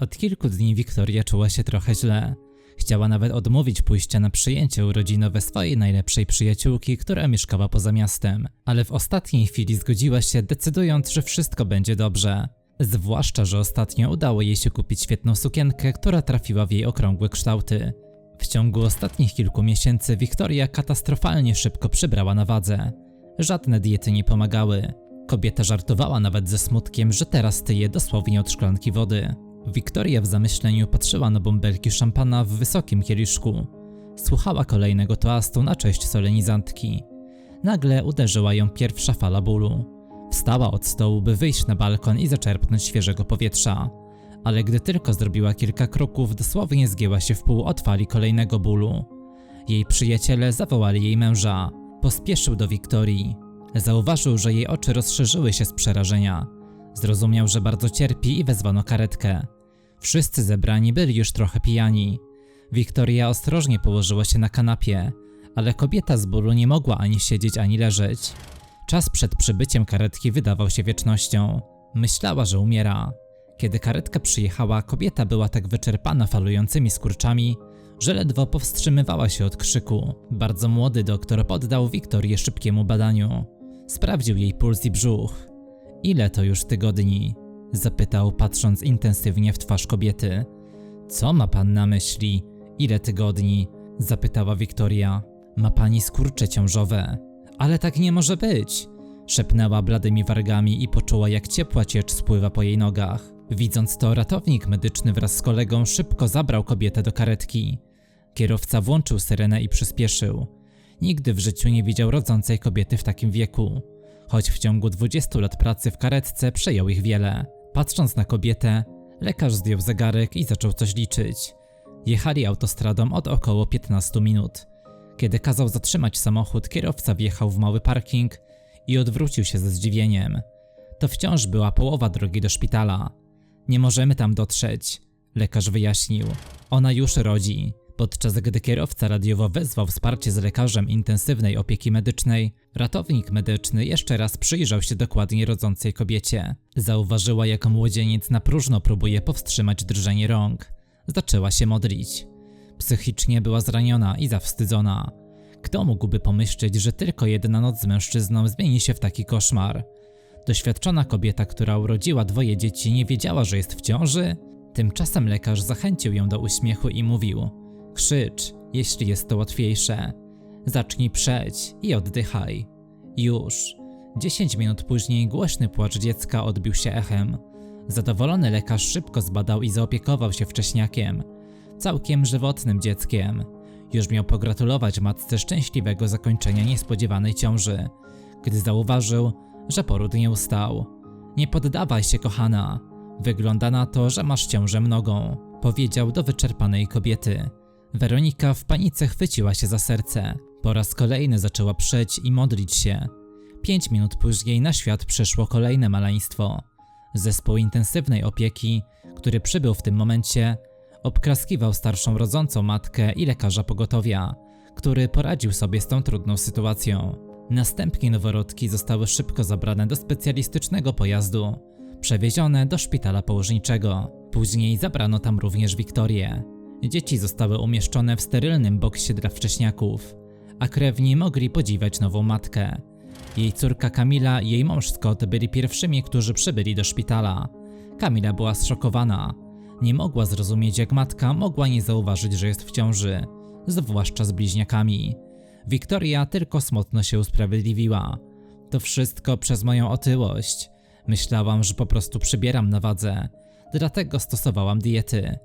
Od kilku dni Wiktoria czuła się trochę źle. Chciała nawet odmówić pójścia na przyjęcie urodzinowe swojej najlepszej przyjaciółki, która mieszkała poza miastem, ale w ostatniej chwili zgodziła się, decydując, że wszystko będzie dobrze. Zwłaszcza, że ostatnio udało jej się kupić świetną sukienkę, która trafiła w jej okrągłe kształty. W ciągu ostatnich kilku miesięcy Wiktoria katastrofalnie szybko przybrała na wadze. Żadne diety nie pomagały. Kobieta żartowała nawet ze smutkiem, że teraz tyje dosłownie od szklanki wody. Wiktoria w zamyśleniu patrzyła na bąbelki szampana w wysokim kieliszku. Słuchała kolejnego toastu na cześć solenizantki. Nagle uderzyła ją pierwsza fala bólu. Wstała od stołu, by wyjść na balkon i zaczerpnąć świeżego powietrza. Ale gdy tylko zrobiła kilka kroków, dosłownie zgięła się w pół od fali kolejnego bólu. Jej przyjaciele zawołali jej męża. Pospieszył do Wiktorii. Zauważył, że jej oczy rozszerzyły się z przerażenia. Zrozumiał, że bardzo cierpi i wezwano karetkę. Wszyscy zebrani byli już trochę pijani. Wiktoria ostrożnie położyła się na kanapie, ale kobieta z bólu nie mogła ani siedzieć, ani leżeć. Czas przed przybyciem karetki wydawał się wiecznością. Myślała, że umiera. Kiedy karetka przyjechała, kobieta była tak wyczerpana falującymi skurczami, że ledwo powstrzymywała się od krzyku. Bardzo młody doktor poddał Wiktorię szybkiemu badaniu. Sprawdził jej puls i brzuch. Ile to już tygodni? Zapytał, patrząc intensywnie w twarz kobiety. Co ma pan na myśli? Ile tygodni? Zapytała Wiktoria. Ma pani skurcze ciążowe. Ale tak nie może być! Szepnęła bladymi wargami i poczuła, jak ciepła ciecz spływa po jej nogach. Widząc to, ratownik medyczny wraz z kolegą szybko zabrał kobietę do karetki. Kierowca włączył syrenę i przyspieszył. Nigdy w życiu nie widział rodzącej kobiety w takim wieku. Choć w ciągu 20 lat pracy w karetce przejął ich wiele. Patrząc na kobietę, lekarz zdjął zegarek i zaczął coś liczyć. Jechali autostradą od około 15 minut. Kiedy kazał zatrzymać samochód, kierowca wjechał w mały parking i odwrócił się ze zdziwieniem. To wciąż była połowa drogi do szpitala. Nie możemy tam dotrzeć, lekarz wyjaśnił. Ona już rodzi. Podczas gdy kierowca radiowo wezwał wsparcie z lekarzem intensywnej opieki medycznej, ratownik medyczny jeszcze raz przyjrzał się dokładnie rodzącej kobiecie. Zauważyła, jak młodzieniec na próżno próbuje powstrzymać drżenie rąk. Zaczęła się modlić. Psychicznie była zraniona i zawstydzona. Kto mógłby pomyśleć, że tylko jedna noc z mężczyzną zmieni się w taki koszmar? Doświadczona kobieta, która urodziła dwoje dzieci, nie wiedziała, że jest w ciąży? Tymczasem lekarz zachęcił ją do uśmiechu i mówił: Krzycz, jeśli jest to łatwiejsze. Zacznij przeć i oddychaj. Już. Dziesięć minut później głośny płacz dziecka odbił się echem. Zadowolony lekarz szybko zbadał i zaopiekował się wcześniakiem. Całkiem żywotnym dzieckiem. Już miał pogratulować matce szczęśliwego zakończenia niespodziewanej ciąży, gdy zauważył, że poród nie ustał. Nie poddawaj się, kochana. Wygląda na to, że masz ciążę nogą, powiedział do wyczerpanej kobiety. Weronika w panice chwyciła się za serce. Po raz kolejny zaczęła przeć i modlić się. Pięć minut później na świat przyszło kolejne maleństwo. Zespół intensywnej opieki, który przybył w tym momencie, obkraskiwał starszą rodzącą matkę i lekarza pogotowia, który poradził sobie z tą trudną sytuacją. Następnie noworodki zostały szybko zabrane do specjalistycznego pojazdu, przewiezione do szpitala położniczego. Później zabrano tam również Wiktorię. Dzieci zostały umieszczone w sterylnym boksie dla wcześniaków, a krewni mogli podziwiać nową matkę. Jej córka Kamila i jej mąż Scott byli pierwszymi, którzy przybyli do szpitala. Kamila była zszokowana. Nie mogła zrozumieć, jak matka mogła nie zauważyć, że jest w ciąży, zwłaszcza z bliźniakami. Wiktoria tylko smutno się usprawiedliwiła. To wszystko przez moją otyłość. Myślałam, że po prostu przybieram na wadze, dlatego stosowałam diety.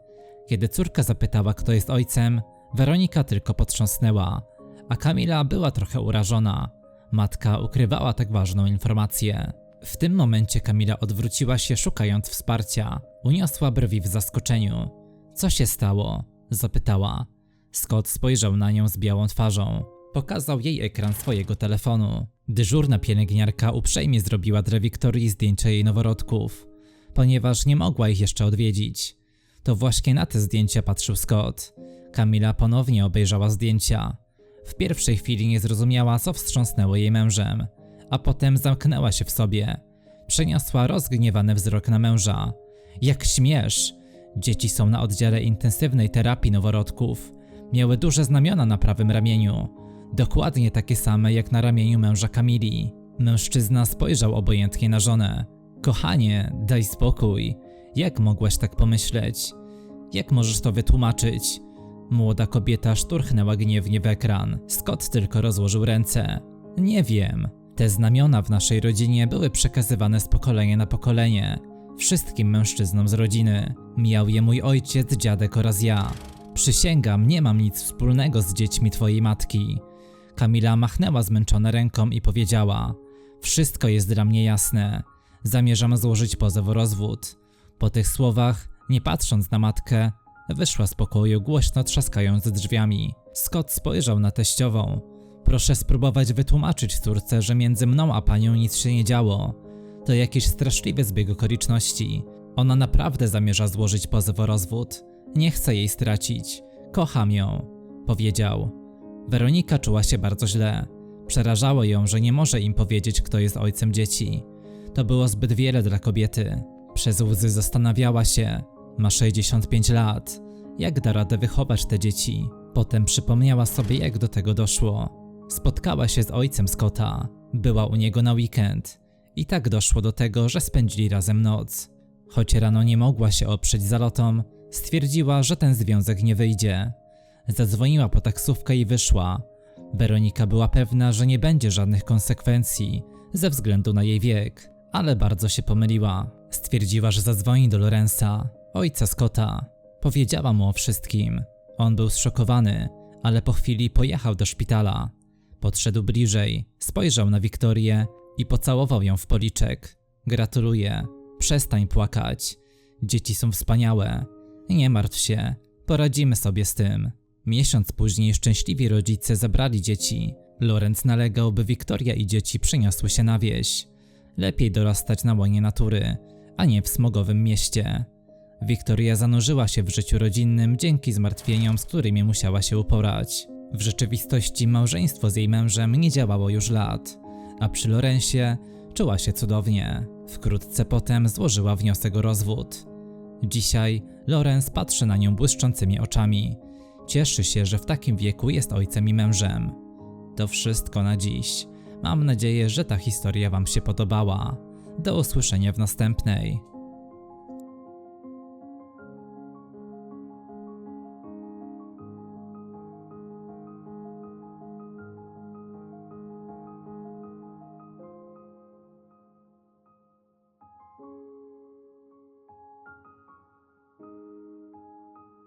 Kiedy córka zapytała, kto jest ojcem, Weronika tylko potrząsnęła, a Kamila była trochę urażona. Matka ukrywała tak ważną informację. W tym momencie Kamila odwróciła się, szukając wsparcia. Uniosła brwi w zaskoczeniu. Co się stało? zapytała. Scott spojrzał na nią z białą twarzą. Pokazał jej ekran swojego telefonu. Dyżurna pielęgniarka uprzejmie zrobiła dla Wiktorii zdjęcia jej noworodków, ponieważ nie mogła ich jeszcze odwiedzić. To właśnie na te zdjęcia patrzył Scott. Kamila ponownie obejrzała zdjęcia. W pierwszej chwili nie zrozumiała, co wstrząsnęło jej mężem, a potem zamknęła się w sobie. Przeniosła rozgniewany wzrok na męża. Jak śmiesz! Dzieci są na oddziale intensywnej terapii noworodków. Miały duże znamiona na prawym ramieniu, dokładnie takie same jak na ramieniu męża Kamili. Mężczyzna spojrzał obojętnie na żonę. Kochanie, daj spokój. Jak mogłaś tak pomyśleć? Jak możesz to wytłumaczyć? Młoda kobieta szturchnęła gniewnie w ekran. Scott tylko rozłożył ręce. Nie wiem. Te znamiona w naszej rodzinie były przekazywane z pokolenia na pokolenie. Wszystkim mężczyznom z rodziny. Miał je mój ojciec, dziadek oraz ja. Przysięgam, nie mam nic wspólnego z dziećmi twojej matki. Kamila machnęła zmęczona ręką i powiedziała: Wszystko jest dla mnie jasne. Zamierzam złożyć pozew o rozwód. Po tych słowach, nie patrząc na matkę, wyszła z pokoju głośno trzaskając drzwiami. Scott spojrzał na teściową. Proszę spróbować wytłumaczyć córce, że między mną a panią nic się nie działo. To jakiś straszliwy zbieg okoliczności. Ona naprawdę zamierza złożyć pozew o rozwód. Nie chcę jej stracić. Kocham ją, powiedział. Weronika czuła się bardzo źle. Przerażało ją, że nie może im powiedzieć, kto jest ojcem dzieci. To było zbyt wiele dla kobiety. Przez łzy zastanawiała się. Ma 65 lat. Jak da radę wychować te dzieci? Potem przypomniała sobie, jak do tego doszło. Spotkała się z ojcem Scotta. Była u niego na weekend. I tak doszło do tego, że spędzili razem noc. Choć rano nie mogła się oprzeć zalotom, stwierdziła, że ten związek nie wyjdzie. Zadzwoniła po taksówkę i wyszła. Weronika była pewna, że nie będzie żadnych konsekwencji ze względu na jej wiek, ale bardzo się pomyliła. Stwierdziła, że zadzwoni do Lorenza, ojca Scotta. Powiedziała mu o wszystkim. On był zszokowany, ale po chwili pojechał do szpitala. Podszedł bliżej, spojrzał na Wiktorię i pocałował ją w policzek. Gratuluję. Przestań płakać. Dzieci są wspaniałe. Nie martw się. Poradzimy sobie z tym. Miesiąc później szczęśliwi rodzice zabrali dzieci. Lorenz nalegał, by Wiktoria i dzieci przeniosły się na wieś. Lepiej dorastać na łonie natury, a nie w smogowym mieście. Wiktoria zanurzyła się w życiu rodzinnym dzięki zmartwieniom, z którymi musiała się uporać. W rzeczywistości małżeństwo z jej mężem nie działało już lat, a przy Lorensie czuła się cudownie. Wkrótce potem złożyła wniosek o rozwód. Dzisiaj Lorenz patrzy na nią błyszczącymi oczami. Cieszy się, że w takim wieku jest ojcem i mężem. To wszystko na dziś. Mam nadzieję, że ta historia Wam się podobała. Do usłyszenia w następnej.